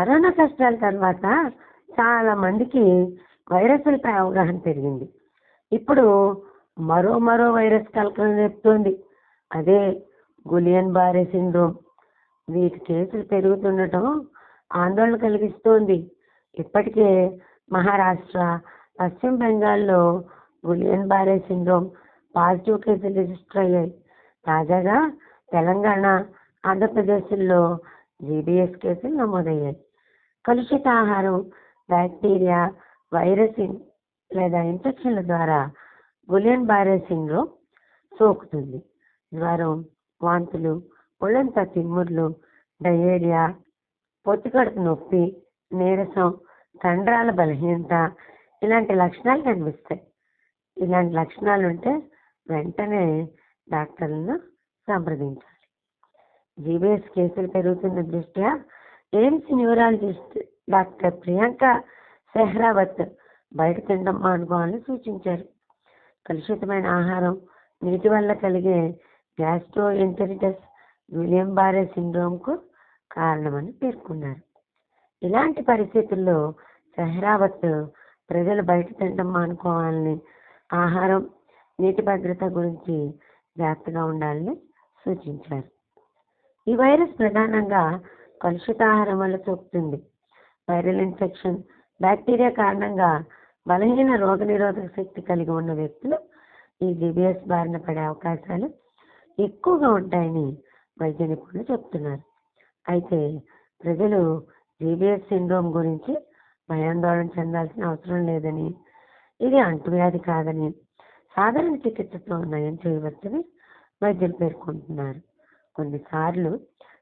Corona కష్టాల తర్వాత చాలా మందికి వైరస్లపై అవగాహన పెరిగింది. ఇప్పుడు మరో మరో వైరస్ కలకలం చెప్తోంది అదే గులియన్ బారే సిండ్రోమ్. వీటి కేసులు పెరుగుతుండటం ఆందోళన కలిగిస్తోంది. ఇప్పటికే మహారాష్ట్ర పశ్చిమ బెంగాల్లో గులియన్ బారే సిండ్రోమ్ పాజిటివ్ కేసులు రిజిస్టర్ అయ్యాయి. తాజాగా తెలంగాణ ఆంధ్రప్రదేశ్లో జీబీఎస్ కేసులు నమోదయ్యాయి. కలుషిత ఆహారం బ్యాక్టీరియా వైరసింగ్ లేదా ఇన్ఫెక్షన్ల ద్వారా గులియన్ బారే సోకుతుంది. జ్వరం వాంతులు ఒళ్ళంతా తిమ్ముర్లు డయేరియా పొత్తికడుపు నొప్పి నీరసం కండరాల బలహీనత ఇలాంటి లక్షణాలు కనిపిస్తాయి. ఇలాంటి లక్షణాలు ఉంటే వెంటనే డాక్టర్లను సంప్రదించాలి. జీబీఎస్ కేసులు పెరుగుతున్న దృష్ట్యా AIIMS neurologist doctor Priyanka Sehrawat బయట తినడం మానుకోవాలని సూచించారు. కలుషితమైన ఆహారం నీటి వల్ల కలిగే గ్యాస్ట్రో ఎంటరిటస్ విలియం బారే సిండ్రోమ్కు కారణమని పేర్కొన్నారు. ఇలాంటి పరిస్థితుల్లో సెహ్రావత్ ప్రజలు బయట తినడం మానుకోవాలని ఆహారం నీటి భద్రత గురించి జాగ్రత్తగా ఉండాలని సూచించారు. ఈ వైరస్ ప్రధానంగా కలుషిత ఆహారం వల్ల సోకుతుంది వైరల్ ఇన్ఫెక్షన్ బ్యాక్టీరియా కారణంగా బలహీన రోగనిరోధక శక్తి కలిగి ఉన్న వ్యక్తులు ఈ జీబీఎస్ బారిన పడే అవకాశాలు ఎక్కువగా ఉంటాయని వైద్య నిపుణులు చెప్తున్నారు. అయితే ప్రజలు జీబీఎస్ సిండ్రోమ్ గురించి భయాందోళన చెందాల్సిన అవసరం లేదని ఇది అంటువ్యాధి కాదని సాధారణ చికిత్సతో నయం చేయవచ్చని వైద్యులు పేర్కొంటున్నారు. కొన్నిసార్లు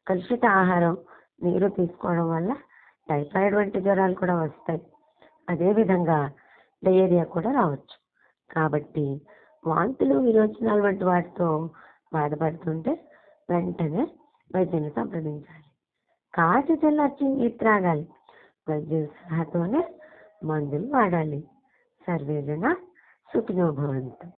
కలుషిత ఆహారం నీరు తీసుకోవడం వల్ల టైఫాయిడ్ వంటి జ్వరాలు కూడా వస్తాయి. అదేవిధంగా డయేరియా కూడా రావచ్చు. కాబట్టి వాంతులు విరోచనాలు వంటి వాటితో బాధపడుతుంటే వెంటనే వైద్యుని సంప్రదించాలి. కాచి చల్లార్చి నీరు త్రాగాలి. వైద్యుల సలహాతోనే మందులు వాడాలి. సర్వేజన సుఖినోభవంతం